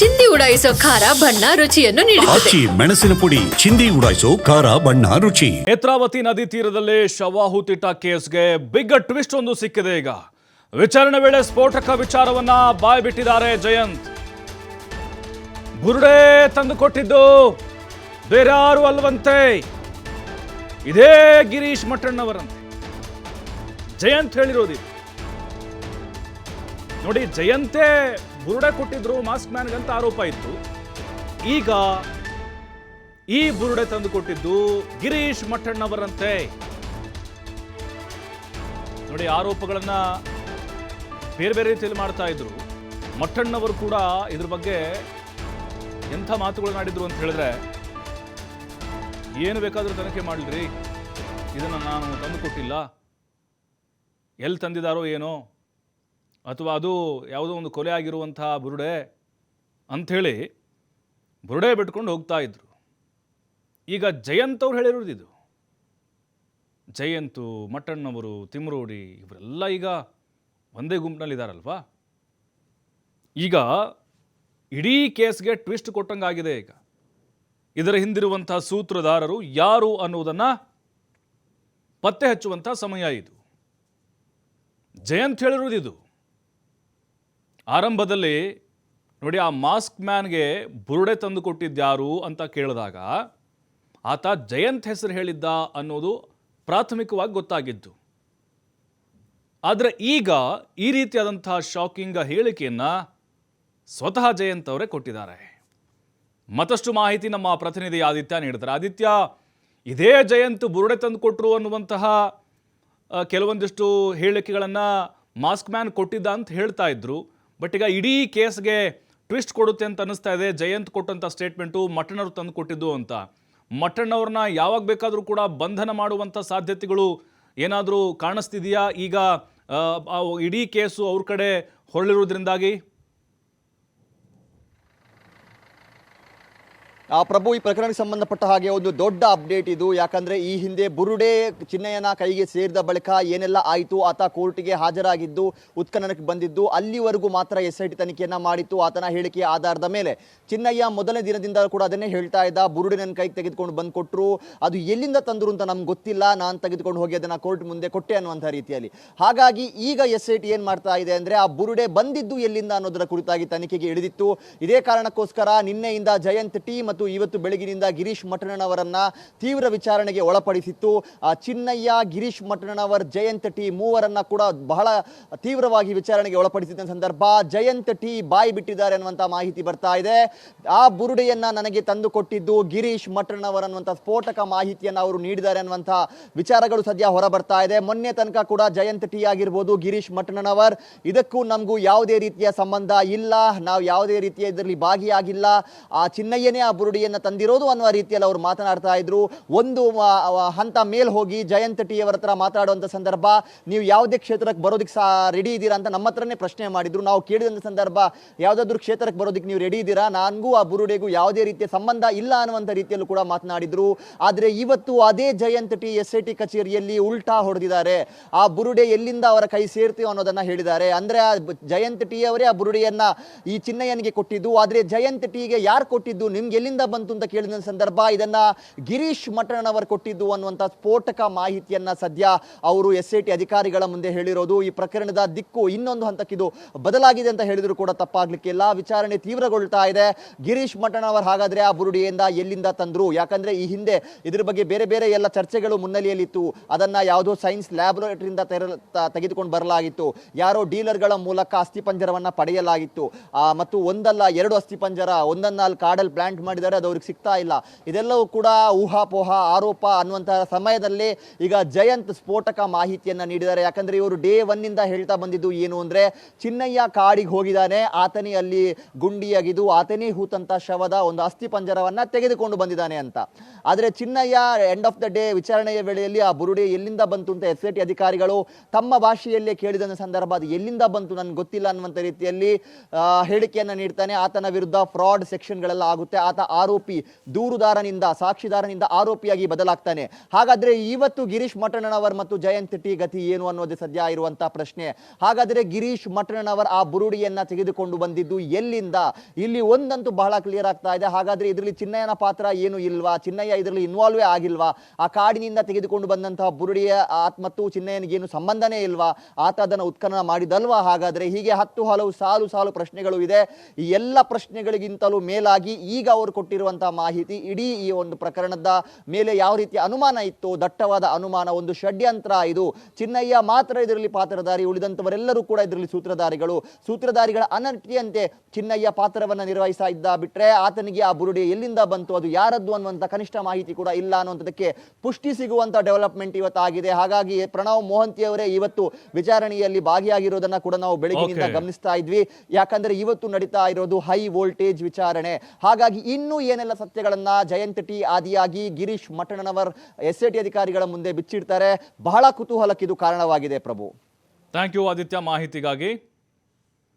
ಚಿಂದಿ ಉಡಾಯಿಸೋ ಖಾರ ಬಣ್ಣ ರುಚಿಯನ್ನು ನೀಡುತ್ತದೆ. ಆಚಿ ಮೆಣಸಿನ ಪುಡಿ ಚಿಂದಿ ಉಡಾಯಿಸೋ ಖಾರ ಬಣ್ಣ ರುಚಿ. ನೇತ್ರಾವತಿ ನದಿ ತೀರದಲ್ಲಿ ಶವಾಹುತಿಟ ಕೇಸ್ಗೆ ಬಿಗ್ ಟ್ವಿಸ್ಟ್ ಒಂದು ಸಿಕ್ಕಿದೆ ಈಗ. ವಿಚಾರಣೆ ವೇಳೆ ಸ್ಫೋಟಕ ವಿಚಾರವನ್ನ ಬಾಯ್ಬಿಟ್ಟಿದ್ದಾರೆ ಜಯಂತ್. ಬುರುಡೆ ತಂದುಕೊಟ್ಟಿದ್ದು ಬೇರ್ಯಾರು ಅಲ್ವಂತೆ. ಇದೇ ಗಿರೀಶ್ ಮಠಣ್ಣವರಂತೆ. ಜಯಂತ್ ಹೇಳಿರೋದಿ ನೋಡಿ ಜಯಂತೆ ಬುರುಡೆ ಕೊಟ್ಟಿದ್ರು, ಮಾಸ್ಕ್ ಮ್ಯಾನ್ಗಂತ ಆರೋಪ ಇತ್ತು. ಈಗ ಈ ಬುರುಡೆ ತಂದು ಕೊಟ್ಟಿದ್ದು ಗಿರೀಶ್ ಮಠಣ್ಣವರಂತೆ. ನೋಡಿ, ಆರೋಪಗಳನ್ನ ಬೇರೆ ಬೇರೆ ರೀತಿಯಲ್ಲಿ ಮಾಡ್ತಾ ಇದ್ರು. ಮಠಣ್ಣವರು ಕೂಡ ಇದ್ರ ಬಗ್ಗೆ ಎಂಥ ಮಾತುಗಳನ್ನಾಡಿದ್ರು ಅಂತ ಹೇಳಿದ್ರೆ, ಏನು ಬೇಕಾದರೂ ತನಿಖೆ ಮಾಡಲ್ರಿ. ಇದನ್ನು ನಾನು ತಂದು ಕೊಟ್ಟಿಲ್ಲ. ಎಲ್ಲಿ ತಂದಿದ್ದಾರೋ ಏನೋ. ಅಥವಾ ಅದು ಯಾವುದೋ ಒಂದು ಕೊಲೆ ಆಗಿರುವಂತಹ ಬುರುಡೆ ಅಂಥೇಳಿ ಬುರುಡೆ ಬಿಟ್ಕೊಂಡು ಹೋಗ್ತಾ ಇದ್ರು. ಈಗ ಜಯಂತ್ ಅವ್ರು ಹೇಳಿರೋದು ಇದು. ಜಯಂತು ಮಟ್ಟಣ್ಣವರು ತಿಮ್ರೋಡಿ ಇವರೆಲ್ಲ ಈಗ ಒಂದೇ ಗುಂಪಿನಲ್ಲಿದ್ದಾರಲ್ವಾ ಈಗ ಇಡೀ ಕೇಸ್ಗೆ ಟ್ವಿಸ್ಟ್ ಕೊಟ್ಟಂಗಾಗಿದೆ ಈಗ. ಇದರ ಹಿಂದಿರುವಂತಹ ಸೂತ್ರಧಾರರು ಯಾರು ಅನ್ನುವುದನ್ನು ಪತ್ತೆ ಹಚ್ಚುವಂಥ ಸಮಯ ಇದು. ಜಯಂತ್ ಹೇಳಿರೋದು ಇದು. ಆರಂಭದಲ್ಲಿ ನೋಡಿ, ಆ ಮಾಸ್ಕ್ ಮ್ಯಾನ್ಗೆ ಬುರುಡೆ ತಂದು ಕೊಟ್ಟಿದ್ಯಾರು ಅಂತ ಕೇಳಿದಾಗ ಆತ ಜಯಂತ್ ಹೆಸರು ಹೇಳಿದ್ದ ಅನ್ನೋದು ಪ್ರಾಥಮಿಕವಾಗಿ ಗೊತ್ತಾಗಿದ್ದು. ಆದರೆ ಈಗ ಈ ರೀತಿಯಾದಂಥ ಶಾಕಿಂಗ್ ಹೇಳಿಕೆಯನ್ನು ಸ್ವತಃ ಜಯಂತ್ ಅವರೇ ಕೊಟ್ಟಿದ್ದಾರೆ. ಮತ್ತಷ್ಟು ಮಾಹಿತಿ ನಮ್ಮ ಪ್ರತಿನಿಧಿ ಆದಿತ್ಯ ನೀಡ್ತಾರೆ ಆದಿತ್ಯ, ಇದೇ ಜಯಂತ್ ಬುರುಡೆ ತಂದು ಕೊಟ್ಟರು ಅನ್ನುವಂತಹ ಕೆಲವೊಂದಿಷ್ಟು ಹೇಳಿಕೆಗಳನ್ನು ಮಾಸ್ಕ್ ಮ್ಯಾನ್ ಕೊಟ್ಟಿದ್ದ ಅಂತ ಹೇಳ್ತಾ ಇದ್ರು. ಬಟ್ ಈಗ ಇಡೀ ಕೇಸ್ಗೆ ಟ್ವಿಸ್ಟ್ ಕೊಡುತ್ತೆ ಅಂತ ಅನ್ನಿಸ್ತಾ ಇದೆ. ಜಯಂತ್ ಕೊಟ್ಟಂಥ ಸ್ಟೇಟ್ಮೆಂಟು ಮಠಣ್ಣವ್ರು ತಂದು ಕೊಟ್ಟಿದ್ದು ಅಂತ. ಮಠಣ್ಣವ್ರನ್ನ ಯಾವಾಗ ಬೇಕಾದರೂ ಕೂಡ ಬಂಧನ ಮಾಡುವಂಥ ಸಾಧ್ಯತೆಗಳು ಏನಾದರೂ ಕಾಣಿಸ್ತಿದೆಯಾ? ಈಗ ಇಡೀ ಕೇಸು ಅವ್ರ ಕಡೆ ಹೊರಳಿರೋದ್ರಿಂದಾಗಿ? ಪ್ರಭು, ಈ ಪ್ರಕರಣಕ್ಕೆ ಸಂಬಂಧಪಟ್ಟ ಹಾಗೆ ಒಂದು ದೊಡ್ಡ ಅಪ್ಡೇಟ್ ಇದು. ಯಾಕಂದ್ರೆ ಈ ಹಿಂದೆ ಬುರುಡೆ ಚಿನ್ನಯ್ಯನ ಕೈಗೆ ಸೇರಿದ ಬಳಿಕ ಏನೆಲ್ಲ ಆಯಿತು, ಆತ ಕೋರ್ಟಿಗೆ ಹಾಜರಾಗಿದ್ದು, ಉತ್ಖನನಕ್ಕೆ ಬಂದಿದ್ದು, ಅಲ್ಲಿವರೆಗೂ ಮಾತ್ರ ಎಸ್ ಐ ಟಿ ತನಿಖೆಯನ್ನ ಮಾಡಿತ್ತು. ಆತನ ಹೇಳಿಕೆಯ ಆಧಾರದ ಮೇಲೆ ಚಿನ್ನಯ್ಯ ಮೊದಲನೇ ದಿನದಿಂದ ಕೂಡ ಅದನ್ನೇ ಹೇಳ್ತಾ ಇದ್ದ. ಬುರುಡೆ ನನ್ನ ಕೈಗೆ ತೆಗೆದುಕೊಂಡು ಬಂದು ಕೊಟ್ಟರು ಅದು ಎಲ್ಲಿಂದ ತಂದ್ರು ಅಂತ ನಮ್ಗೆ ಗೊತ್ತಿಲ್ಲ. ನಾನು ತೆಗೆದುಕೊಂಡು ಹೋಗಿ ಅದನ್ನ ಕೋರ್ಟ್ ಮುಂದೆ ಕೊಟ್ಟೆ ಅನ್ನುವಂಥ ರೀತಿಯಲ್ಲಿ. ಹಾಗಾಗಿ ಈಗ ಎಸ್ ಐ ಟಿ ಏನು ಮಾಡ್ತಾ ಇದೆ ಅಂದ್ರೆ ಆ ಬುರುಡೆ ಬಂದಿದ್ದು ಎಲ್ಲಿಂದ ಅನ್ನೋದರ ಕುರಿತಾಗಿ ತನಿಖೆಗೆ ಇಳಿದಿತ್ತು. ಇದೇ ಕಾರಣಕ್ಕೋಸ್ಕರ ನಿನ್ನೆಯಿಂದ ಜಯಂತ್ ಟಿ ಮತ್ತು ಇವತ್ತು ಬೆಳಗಿನಿಂದ ಗಿರೀಶ್ ಮಠಣ್ಣನವರನ್ನ ತೀವ್ರ ವಿಚಾರಣೆಗೆ ಒಳಪಡಿಸಿತ್ತು. ಚಿನ್ನಯ್ಯ, ಗಿರೀಶ್ ಮಠಣ್ಣನವರ್, ಜಯಂತ್ ಟಿ ಮೂವರನ್ನ ಕೂಡ ಬಹಳ ತೀವ್ರವಾಗಿ ವಿಚಾರಣೆಗೆ ಒಳಪಡಿಸಿದ ಸಂದರ್ಭ. ಜಯಂತ್ ಟಿ ಬಾಯಿ ಬಿಟ್ಟಿದ್ದಾರೆ ಅನ್ನುವಂತ ಮಾಹಿತಿ ಬರ್ತಾ ಇದೆ. ಆ ಬುರುಡೆಯನ್ನ ನನಗೆ ತಂದು ಕೊಟ್ಟಿದ್ದು ಗಿರೀಶ್ ಮಠಣ್ಣವರ್ ಅನ್ನುವಂಥ ಸ್ಫೋಟಕ ಮಾಹಿತಿಯನ್ನು ಅವರು ನೀಡಿದ್ದಾರೆ ಅನ್ನುವಂಥ ವಿಚಾರಗಳು ಸದ್ಯ ಹೊರ ಬರ್ತಾ ಇದೆ. ಮೊನ್ನೆ ತನಕ ಕೂಡ ಜಯಂತ್ ಟಿ ಆಗಿರ್ಬೋದು ಗಿರೀಶ್ ಮಠಣ್ಣನವರ್. ಇದಕ್ಕೂ ನಮಗೂ ಯಾವುದೇ ರೀತಿಯ ಸಂಬಂಧ ಇಲ್ಲ. ನಾವು ಯಾವುದೇ ರೀತಿಯ ಇದರಲ್ಲಿ ಭಾಗಿಯಾಗಿಲ್ಲ. ಆ ಚಿನ್ನಯ್ಯನೇ ಆ ಬುರುಡಿಯನ್ನು ತಂದಿರೋದು ಅನ್ನುವ ರೀತಿಯಲ್ಲಿ ಅವರು ಮಾತನಾಡ್ತಾ ಇದ್ರು. ಒಂದು ಹಂತ ಮೇಲ್ ಹೋಗಿ ಜಯಂತ್ ಟಿ ಅವರ ಹತ್ರ ಮಾತಾಡುವಂಥ ಸಂದರ್ಭ, ನೀವು ಯಾವುದೇ ಕ್ಷೇತ್ರಕ್ಕೆ ಬರೋದಕ್ಕೆ ಸಹ ರೆಡಿ ಇದ್ದೀರಾ ಅಂತ ನಮ್ಮ ಹತ್ರನೇ ಪ್ರಶ್ನೆ ಮಾಡಿದ್ರು. ನಾವು ಕೇಳಿದಂಥ ಸಂದರ್ಭ, ಯಾವುದಾದ್ರೂ ಕ್ಷೇತ್ರಕ್ಕೆ ಬರೋದಕ್ಕೆ ನೀವು ರೆಡಿ ಇದ್ದೀರಾ? ನನಗೂ ಆ ಬುರುಡೆಗೂ ಯಾವುದೇ ರೀತಿಯ ಸಂಬಂಧ ಇಲ್ಲ ಅನ್ನುವಂಥ ರೀತಿಯಲ್ಲೂ ಕೂಡ ಮಾತನಾಡಿದ್ರು. ಆದರೆ ಇವತ್ತು ಅದೇ Jayant T S I T ಕಚೇರಿಯಲ್ಲಿ ಉಲ್ಟಾ ಹೊಡೆದಿದ್ದಾರೆ. ಆ ಬುರುಡೆ ಎಲ್ಲಿಂದ ಅವರ ಕೈ ಸೇರ್ತೀವೋ ಅನ್ನೋದನ್ನ ಹೇಳಿದ್ದಾರೆ. ಅಂದ್ರೆ ಆ ಜಯಂತ್ ಟಿ ಅವರೇ ಆ ಬುರುಡೆಯನ್ನ ಈ ಚಿನ್ನಯ್ಯನಿಗೆ ಕೊಟ್ಟಿದ್ದು. ಆದ್ರೆ ಜಯಂತ್ ಟಿಗೆ ಯಾರು ಕೊಟ್ಟಿದ್ದು? ನಿಮ್ಗೆ ಎಲ್ಲಿಂದ ಬಂತು ಅಂತ ಕೇಳಿದ ಸಂದರ್ಭ, ಇದನ್ನ ಗಿರೀಶ್ ಮಠಣ್ಣನವರು ಕೊಟ್ಟಿದ್ದು ಅನ್ನುವಂಥ ಸ್ಫೋಟಕ ಮಾಹಿತಿಯನ್ನ ಸದ್ಯ ಅವರು ಎಸ್ ಐ ಅಧಿಕಾರಿಗಳ ಮುಂದೆ ಹೇಳಿರೋದು. ಈ ಪ್ರಕರಣದ ದಿಕ್ಕು ಇನ್ನೊಂದು ಹಂತಕ್ಕಿದು ಬದಲಾಗಿದೆ ಅಂತ ಹೇಳಿದ್ರು ಕೂಡ ತಪ್ಪಾಗ್ಲಿಕ್ಕಿಲ್ಲ ವಿಚಾರಣೆ ತೀವ್ರಗೊಳ್ತಾ ಇದೆ. ಗಿರೀಶ್ ಮಟ್ಟಣ್ಣವರು ಹಾಗಾದ್ರೆ ಆ ಬುರುಡಿಯಿಂದ ಎಲ್ಲಿಂದ ತಂದ್ರು? ಯಾಕಂದ್ರೆ ಈ ಹಿಂದೆ ಇದ್ರ ಬಗ್ಗೆ ಬೇರೆ ಬೇರೆ ಎಲ್ಲ ಚರ್ಚೆಗಳು ಮುನ್ನೆಲೆಯಲ್ಲಿತ್ತು. ಅದನ್ನ ಯಾವುದೋ ಸೈನ್ಸ್ ಲ್ಯಾಬೊರೇಟರಿಯಿಂದ ತೆಗೆದುಕೊಂಡು ಬರಲಾಗಿತ್ತು. ಯಾರೋ ಡೀಲರ್ಗಳ ಮೂಲಕ ಅಸ್ಥಿಪಂಜರವನ್ನ ಪಡೆಯಲಾಗಿತ್ತು. ಮತ್ತು ಒಂದಲ್ಲ, ಎರಡು ಅಸ್ಥಿಪಂಜರ ಒಂದನ್ನ ಅಲ್ಲಿ ಕಾಡಲ್ಲಿ ಪ್ಲಾಂಟ್ ಮಾಡಿದ್ದಾರೆ ಅದು ಅವ್ರಿಗೆ ಸಿಗ್ತಾ ಇಲ್ಲ. ಇದೆಲ್ಲವೂ ಕೂಡ ಊಹಾಪೋಹ, ಆರೋಪ ಅನ್ನುವಂತಹ ಸಮಯದಲ್ಲಿ ಈಗ ಜಯಂತ್ ಸ್ಫೋಟಕ ಮಾಹಿತಿಯನ್ನು ನೀಡಿದ್ದಾರೆ. ಯಾಕಂದ್ರೆ ಇವರು ಡೇ ಒನ್ನಿಂದ ಹೇಳ್ತಾ ಬಂದಿದ್ದು ಏನು ಅಂದ್ರೆ, ಚಿನ್ನಯ್ಯ ಕಾಡಿಗೆ ಹೋಗಿದ್ದಾನೆ, ಆತನೇ ಅಲ್ಲಿ ಗುಂಡಿಯಾಗಿದ್ದು, ಆತನೇ ಹೂತಂತ ಶವದ ಒಂದು ಅಸ್ಥಿ ಪಂಜರವನ್ನ ತೆಗೆದುಕೊಂಡು ಬಂದಿದ್ದಾನೆ ಅಂತ. ಆದರೆ Chinnayya end of the day ವಿಚಾರಣೆಯ ವೇಳೆಯಲ್ಲಿ ಆ ಬುರುಡೆ ಎಲ್ಲಿಂದ ಬಂತು ಅಂತ ಎಸ್ ಐ ಅಧಿಕಾರಿಗಳು ತಮ್ಮ ಭಾಷೆಯಲ್ಲೇ ಕೇಳಿದ ಸಂದರ್ಭ ಅದು ಎಲ್ಲಿಂದ ಬಂತು ನನ್ಗೆ ಗೊತ್ತಿಲ್ಲ ಅನ್ನುವಂಥ ರೀತಿಯಲ್ಲಿ ಹೇಳಿಕೆಯನ್ನ ನೀಡ್ತಾನೆ. ಆತನ ವಿರುದ್ಧ ಫ್ರಾಡ್ ಸೆಕ್ಷನ್ಗಳೆಲ್ಲ ಆಗುತ್ತೆ. ಆತ ಆರೋಪಿ ದೂರುದಾರನಿಂದ, ಸಾಕ್ಷಿದಾರನಿಂದ ಆರೋಪಿಯಾಗಿ ಬದಲಾಗ್ತಾನೆ. ಹಾಗಾದ್ರೆ ಇವತ್ತು ಗಿರೀಶ್ ಮಠಣ್ಣನವರ್ ಮತ್ತು ಜಯಂತ್ ಟಿ ಗತಿ ಏನು ಅನ್ನೋದು ಸದ್ಯ ಇರುವಂತಹ ಪ್ರಶ್ನೆ. ಹಾಗಾದ್ರೆ ಗಿರೀಶ್ ಮಠಣ್ಣನವರ್ ಆ ಬುರುಡಿಯನ್ನ ತೆಗೆದುಕೊಂಡು ಬಂದಿದ್ದು ಎಲ್ಲಿಂದ? ಇಲ್ಲಿ ಒಂದಂತೂ ಬಹಳ ಕ್ಲಿಯರ್ ಆಗ್ತಾ ಇದೆ. ಹಾಗಾದ್ರೆ ಇದರಲ್ಲಿ ಚಿನ್ನಯ್ಯನ ಪಾತ್ರ ಏನು ಇಲ್ವಾ? ಚಿನ್ನಯ್ಯ ಇದರಲ್ಲಿ ಇನ್ವಾಲ್ವೇ ಆಗಿಲ್ವಾ? ಆ ಕಾಡಿನಿಂದ ತೆಗೆದುಕೊಂಡು ಬಂದಂತಹ ಬುರುಡಿಯ ಮತ್ತು ಚಿನ್ನಯ್ಯನಿಗೇನು ಸಂಬಂಧನೇ ಇಲ್ವಾ? ಆತ ಅದನ್ನು ಉತ್ಖನನ ಮಾಡಿದಲ್ವಾ? ಹಾಗಾದ್ರೆ ಹೀಗೆ ಹತ್ತು ಹಲವು ಸಾಲು ಸಾಲು ಪ್ರಶ್ನೆಗಳು ಇದೆ. ಈ ಎಲ್ಲ ಪ್ರಶ್ನೆಗಳಿಗಿಂತಲೂ ಮೇಲಾಗಿ ಈಗ ಅವರು ಕೊಟ್ಟಿರುವಂತಹ ಮಾಹಿತಿ ಇಡೀ ಈ ಒಂದು ಪ್ರಕರಣದ ಮೇಲೆ ಯಾವ ರೀತಿಯ ಅನುಮಾನ ಇತ್ತು ದಟ್ಟವಾದ ಅನುಮಾನ ಒಂದು ಷಡ್ಯಂತ್ರ ಇದು. ಚಿನ್ನಯ್ಯ ಮಾತ್ರ ಇದರಲ್ಲಿ ಪಾತ್ರಧಾರಿ ಉಳಿದಂತವರೆಲ್ಲರೂ ಕೂಡ ಇದರಲ್ಲಿ ಸೂತ್ರಧಾರಿಗಳು. ಸೂತ್ರಧಾರಿಗಳ ಅನರ್ಟಿಯಂತೆ ಚಿನ್ನಯ್ಯ ಪಾತ್ರವನ್ನ ನಿರ್ವಹಿಸ್ತಾ ಇದ್ದ ಬಿಟ್ರೆ ಆತನಿಗೆ ಆ ಬುರುಡಿ ಎಲ್ಲಿಂದ ಬಂತು ಅದು ಯಾರದ್ದು ಅನ್ನುವಂಥ ಕನಿಷ್ಠ ಮಾಹಿತಿ ಕೂಡ ಇಲ್ಲ ಅನ್ನುವಂಥದಕ್ಕೆ ಪುಷ್ಟಿ ಸಿಗುವಂತ ಡೆವಲಪ್ಮೆಂಟ್ ಇವತ್ತಾಗಿದೆ ಹಾಗಾಗಿ ಪ್ರಣವ್ ಮೋಹಂತಿ ಅವರೇ ಇವತ್ತು ವಿಚಾರಣೆಯಲ್ಲಿ ಭಾಗಿಯಾಗಿರೋದನ್ನ ಕೂಡ ನಾವು ಬೆಳಗಿನಿಂದ ಗಮನಿಸ್ತಾ ಇದ್ವಿ. ಯಾಕಂದ್ರೆ ಇವತ್ತು ನಡೀತಾ ಇರೋದು ಹೈ ವೋಲ್ಟೇಜ್ ವಿಚಾರಣೆ. ಹಾಗಾಗಿ ಇನ್ನೂ ಏನೆಲ್ಲ ಸತ್ಯಗಳನ್ನು ಜಯಂತ್ ಟಿ ಆದಿಯಾಗಿ ಗಿರೀಶ್ ಮಠಣ್ಣನವರ್ ಎಸ್ ಟಿ ಅಧಿಕಾರಿಗಳ ಮುಂದೆ ಬಿಚ್ಚಿಡ್ತಾರೆ. ಬಹಳ ಕುತೂಹಲಕ್ಕಿದು ಕಾರಣವಾಗಿದೆ ಪ್ರಭು. Thank you Aditya. ಮಾಹಿತಿಗಾಗಿ